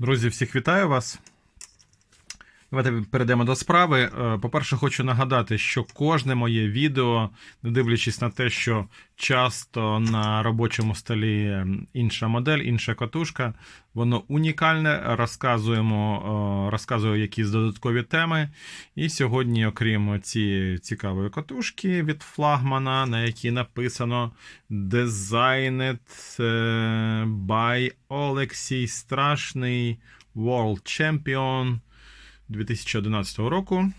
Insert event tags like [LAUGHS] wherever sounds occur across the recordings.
Друзі, всіх вітаю вас. Давайте перейдемо до справи. Е, По-перше, хочу нагадати, що кожне моє відео, не дивлячись на те, що часто на робочому столі інша модель, інша катушка, воно унікальне. Розказуємо, е, розказую якісь додаткові теми. І сьогодні, окрім цієї цікавої катушки від флагмана, на якій написано Designed е, by Олексій Страшний World Champion 2011 року.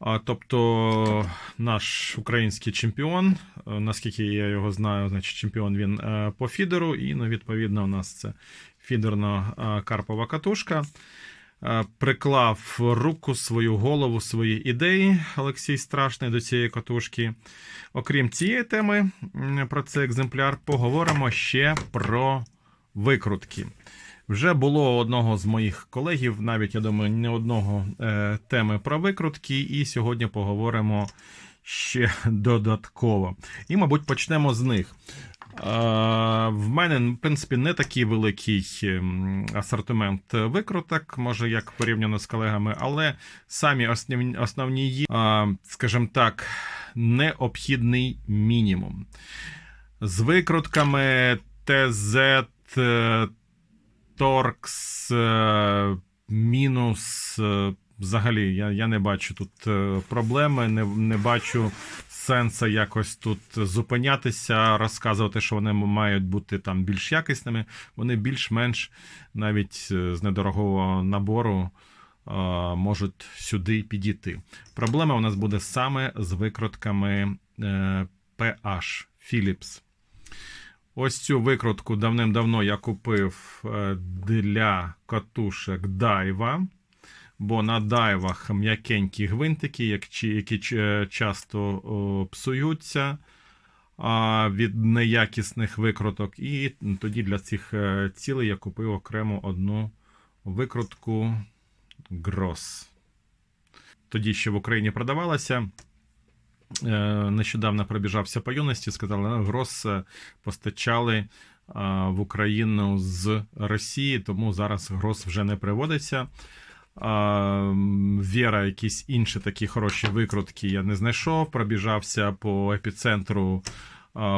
А, Тобто наш український чемпіон, е, наскільки я його знаю, значить чемпіон він е, по фідеру, і ну, відповідно у нас це фідерно-карпова катушка. Е, Приклав руку, свою голову, свої ідеї Олексій Страшний до цієї катушки. Окрім цієї теми, про цей екземпляр, поговоримо ще про викрутки. Вже було одного з моїх колегів, навіть я думаю, не одного е, теми про викрутки, і сьогодні поговоримо ще додатково. І, мабуть, почнемо з них. Е, в мене, в принципі, не такий великий ем, асортимент викруток, може, як порівняно з колегами, але самі основні, основні є, е, скажімо так, необхідний мінімум. З викрутками ТЗ. Торкс е, мінус. е, Взагалі, я, я не бачу тут е, проблеми, не, не бачу сенсу якось тут зупинятися, розказувати, що вони мають бути там більш якісними. Вони більш-менш навіть з недорогого набору можуть сюди підійти. Проблема у нас буде саме з викрутками PH Philips. Ось цю викрутку давним-давно я купив е, для катушек Дайва. Бо на дайвах м'якенькі гвинтики, які часто псуються від неякісних викруток. І тоді для цих е, цілей я купив окремо одну викрутку Gross. Тоді ще в Україні продавалася. Е, Нещодавно пробіжався по юності, сказали, «Ну, Грос е, постачали в Україну з Росії, тому зараз Грос вже не приводиться. Віра, якісь інші такі хороші викрутки я не знайшов. Пробіжався по епіцентру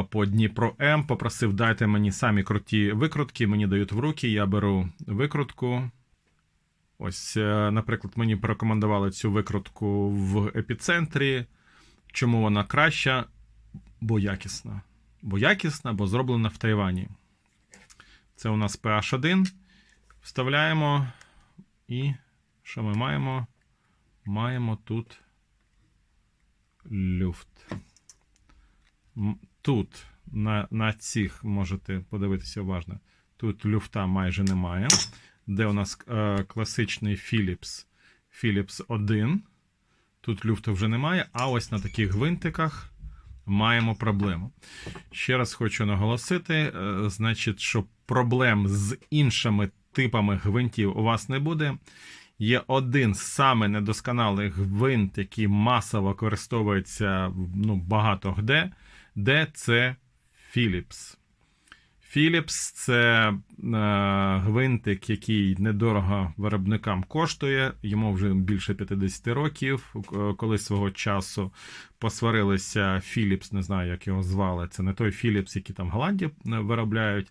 по Дніпро М. Попросив, дайте мені самі круті викрутки. Мені дають в руки, я беру викрутку. Ось, е, наприклад, мені порекомендували цю викрутку в епіцентрі. Чому вона краща? Бо якісна. Бо якісна, бо зроблена в Тайвані. Це у нас PH1. Вставляємо. І що ми маємо? Маємо тут люфт. Тут на, на цих можете подивитися уважно. Тут люфта майже немає. Де у нас е, класичний Philips Philips 1. Тут люфту вже немає, а ось на таких гвинтиках маємо проблему. Ще раз хочу наголосити: е, значить, що проблем з іншими типами гвинтів у вас не буде. Є один саме недосконалих гвинт, який масово використовується ну, багато де, де це Philips. Philips це е, гвинтик, який недорого виробникам коштує. Йому вже більше 50 років. Е, Коли свого часу посварилися Philips, не знаю, як його звали. Це не той Philips, який там в Голландії е, виробляють.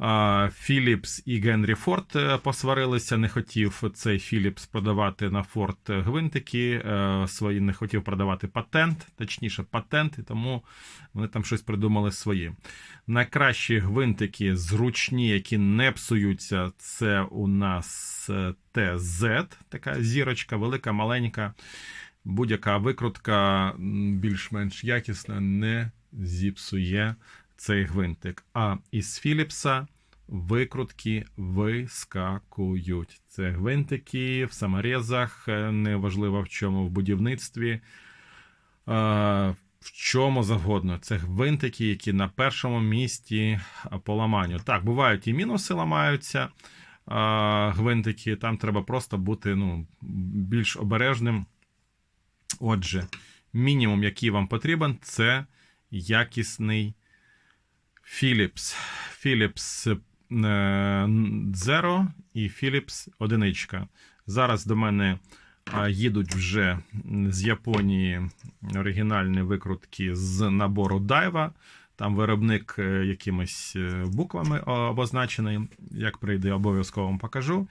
Philips і Генрі Форд е, посварилися, не хотів цей Philips продавати на Форд гвинтики, е, свої не хотів продавати патент, точніше патент, і тому вони там щось придумали свої. Найкращі гвинтики зручні, які не псуються, це у нас е, ТЗ, така зірочка, велика, маленька. Будь-яка викрутка більш-менш якісна, не зіпсує цей гвинтик. А із Філіпса викрутки вискакують. Це гвинтики в саморезах, е, неважливо в чому, в будівництві, е, в чому завгодно. Це гвинтики, які на першому місці по ламанню. Так, бувають і мінуси ламаються. е, Гвинтики, там треба просто бути ну, більш обережним. Отже, мінімум, який вам потрібен, це якісний Philips. Philips Zero і Philips одиничка. Зараз до мене їдуть вже з Японії оригінальні викрутки з набору Дайва. Там виробник е, якимись е, буквами обозначений. Як прийде, обов'язково вам покажу.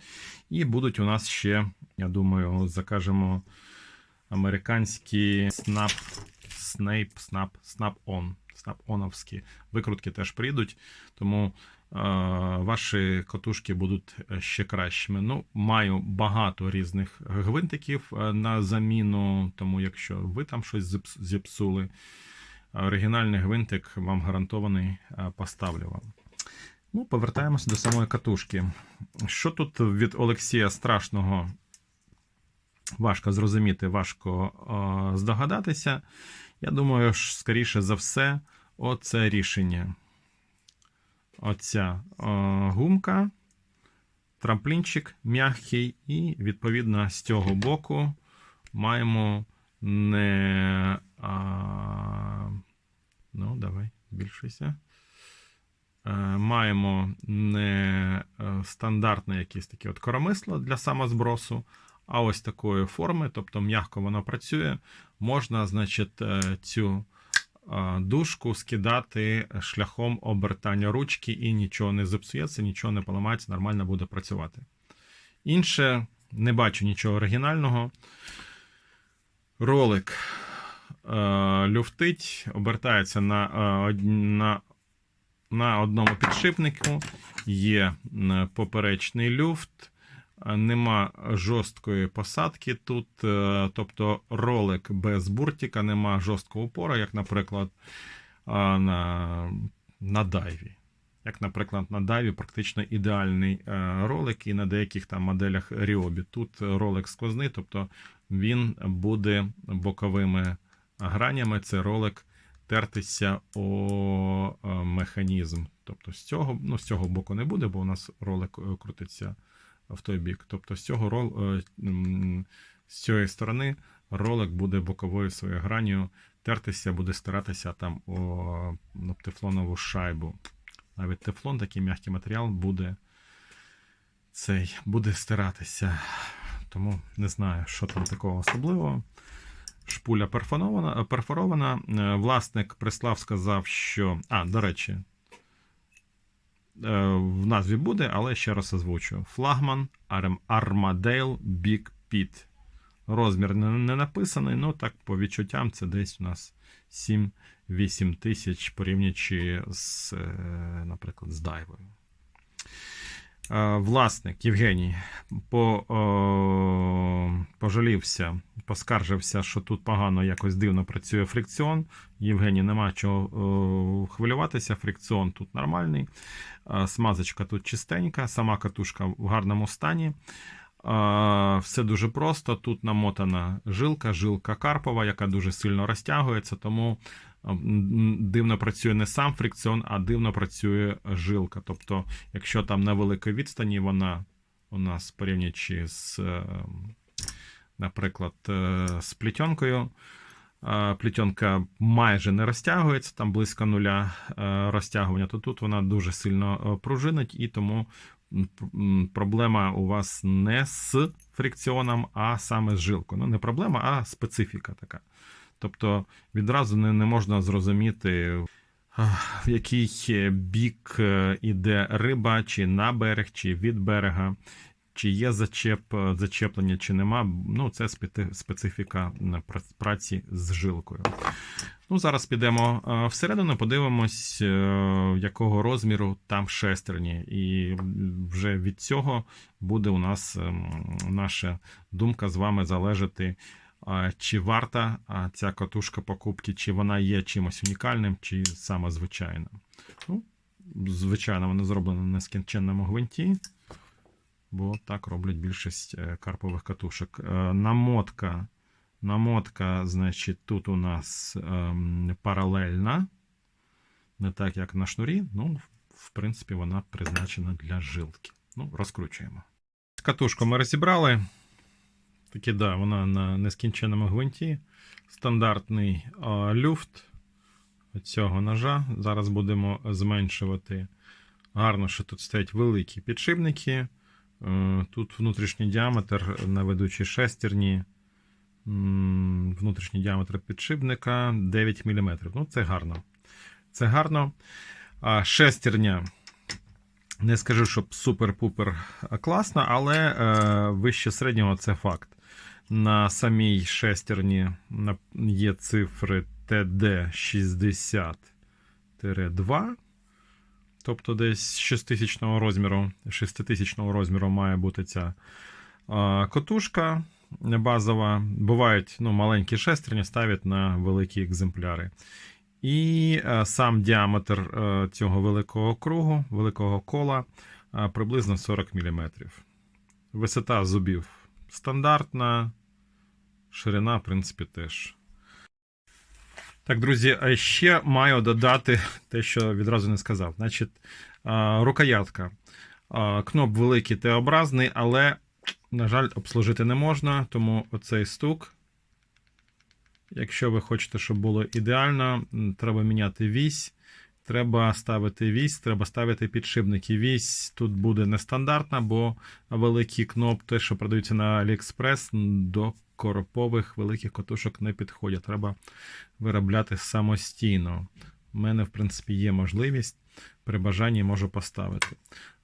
І будуть у нас ще, я думаю, закажемо американські Snap, Snape, Snap, Snap-on. Snap-оновські викрутки теж прийдуть. Тому е, ваші котушки будуть е, ще кращими. Ну, маю багато різних гвинтиків е, на заміну, тому якщо ви там щось зіпсули, оригінальний гвинтик вам гарантований е, поставлю. Ну, повертаємося до самої катушки. Що тут від Олексія страшного? Важко зрозуміти, важко здогадатися. Я думаю, ж, скоріше за все, оце рішення. Оця е, гумка, трамплінчик м'який, і, відповідно, з цього боку маємо не. А, ну, давай, збільшуйся. Е, маємо не е, стандартне якесь таке от коромисло для самозбросу, а ось такої форми, тобто м'яко воно працює. Можна, значить, е, цю е, дужку скидати шляхом обертання ручки і нічого не зіпсується, нічого не поламається, нормально буде працювати. Інше, не бачу нічого оригінального. Ролик е, люфтить, обертається на, на, на одному підшипнику, є поперечний люфт. Нема жорсткої посадки тут, е, тобто ролик без буртика, нема жорсткого упора, як, наприклад, на, на дайві. Як, наприклад, на дайві практично ідеальний е, ролик, і на деяких там моделях Ryobi. Тут ролик сквозний, тобто він буде боковими гранями. Це ролик тертися о е, механізм. Тобто з цього, ну, з цього боку не буде, бо у нас ролик крутиться в той бік. Тобто з цього рол, е, з цієї сторони ролик буде боковою своєю гранію тертися, буде старатися там о ну, тефлонову шайбу. Навіть тефлон, такий м'який матеріал, буде цей буде стиратися. Тому не знаю, що там такого особливого. Шпуля перфорована. перфорована. Е, Власник прислав, сказав, що. А, до речі, е, в назві буде, але ще раз озвучу. Флагман Arm- Armadale Big Pit. Розмір не, написаний, ну так по відчуттям це десь у нас 7-8 тисяч, порівнюючи з, е, наприклад, з дайвою. Е, Власник Євгеній по, о, пожалівся, поскаржився, що тут погано якось дивно працює фрикціон. Євгеній, нема чого о, хвилюватися. Фрикціон тут нормальний. Е, Смазочка тут чистенька, сама катушка в гарному стані. Все дуже просто. Тут намотана жилка, жилка Карпова, яка дуже сильно розтягується, тому дивно працює не сам фрикціон, а дивно працює жилка. Тобто, якщо там на великій відстані вона у нас порівнюючи з, е, наприклад, е, з плетенкою. е, Плетенка майже не розтягується, там близько нуля е, розтягування, то тут вона дуже сильно пружинить, і тому проблема у вас не з фрикціоном, а саме з жилкою. Ну, не проблема, а специфіка така. Тобто відразу не, не можна зрозуміти, в який бік е, іде риба, чи на берег, чи від берега, чи є зачеп, е, зачеплення, чи нема. Ну, це специфіка праці з жилкою. Ну, зараз підемо е, всередину, подивимось, е, якого розміру там шестерні. І вже від цього буде у нас наша думка з вами залежати, чи варта ця катушка покупки, чи вона є чимось унікальним, чи саме звичайним. Ну, звичайно, вона зроблена на нескінченному гвинті, бо так роблять більшість е, карпових катушок. Е, Намотка. Намотка, значить, тут у нас ем, паралельна. Не так, як на шнурі. Ну, в принципі, вона призначена для жилки. Ну, розкручуємо. Катушку ми розібрали. Таки, да, вона на нескінченому гвинті. Стандартний а, люфт цього ножа. Зараз будемо зменшувати Гарно, що тут стоять великі підшипники. Тут внутрішній діаметр на ведучій шестерні. Внутрішній діаметр підшипника 9 мм. Ну, це гарно. Це гарно. А шестерня. Не скажу, щоб супер-пупер класна, але е, вище середнього це факт. На самій шестерні є цифри TD60-2, тобто десь 6000 розміру, 6000 розміру має бути ця котушка базова. Бувають ну, маленькі шестерні, ставлять на великі екземпляри. І е, сам діаметр е, цього великого кругу, великого кола е, приблизно 40 мм. Висота зубів стандартна, ширина, в принципі, теж. Так, друзі, а ще маю додати [LAUGHS] те, що відразу не сказав. Значить, е, рукоятка. Е, Кноп великий Т-образний, але, на жаль, обслужити не можна, тому оцей стук. Якщо ви хочете, щоб було ідеально, треба міняти вісь. Треба ставити вісь, треба ставити підшипники. Вісь тут буде нестандартна, бо великий кноп, те, що продаються на AliExpress, до коропових великих котушок не підходять. Треба виробляти самостійно. У мене, в принципі, є можливість. При бажанні можу поставити.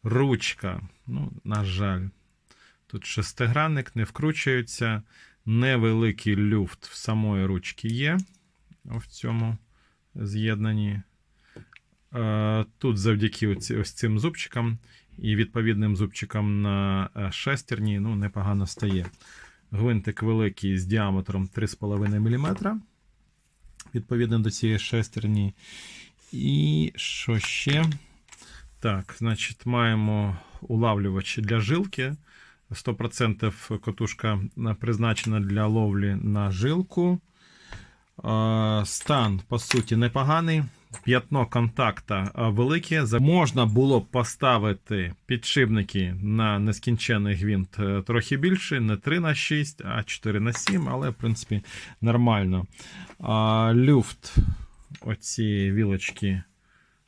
Ручка. Ну, на жаль, тут шестигранник, не вкручується. Невеликий люфт в самої ручки є. В цьому з'єднанні. Е, Тут завдяки ось цим зубчикам і відповідним зубчикам на е, шестерні ну, непогано стає. Гвинтик великий з діаметром 3,5 мм. Відповідно до цієї шестерні. І що ще? Так, значить, маємо улавлювач для жилки. 100% котушка е, призначена для ловлі на жилку. Стан, по суті, непоганий. П'ятно контакта велике. Можна було б поставити підшипники на нескінчений гвинт е, трохи більше, не 3 на 6, а 4 на 7, але в принципі нормально. Люфт, оці вілочки,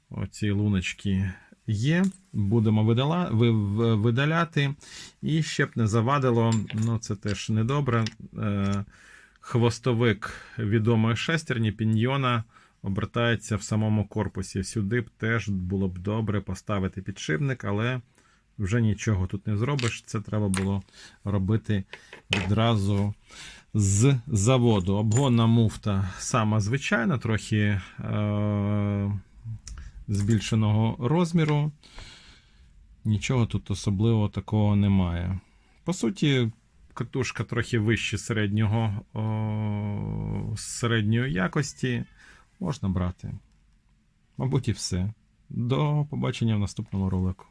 оці луночки є. Будемо видаляти. І ще б не завадило, ну це теж недобре. Е, хвостовик відомої шестерні піньйона обертається в самому корпусі. Сюди б теж було б добре поставити підшипник, але вже нічого тут не зробиш. Це треба було робити відразу з заводу. Обгонна муфта сама звичайна, трохи е- збільшеного розміру. Нічого тут особливого такого немає. По суті, катушка трохи вище середнього, о, середньої якості. Можна брати. Мабуть, і все. До побачення в наступному ролику.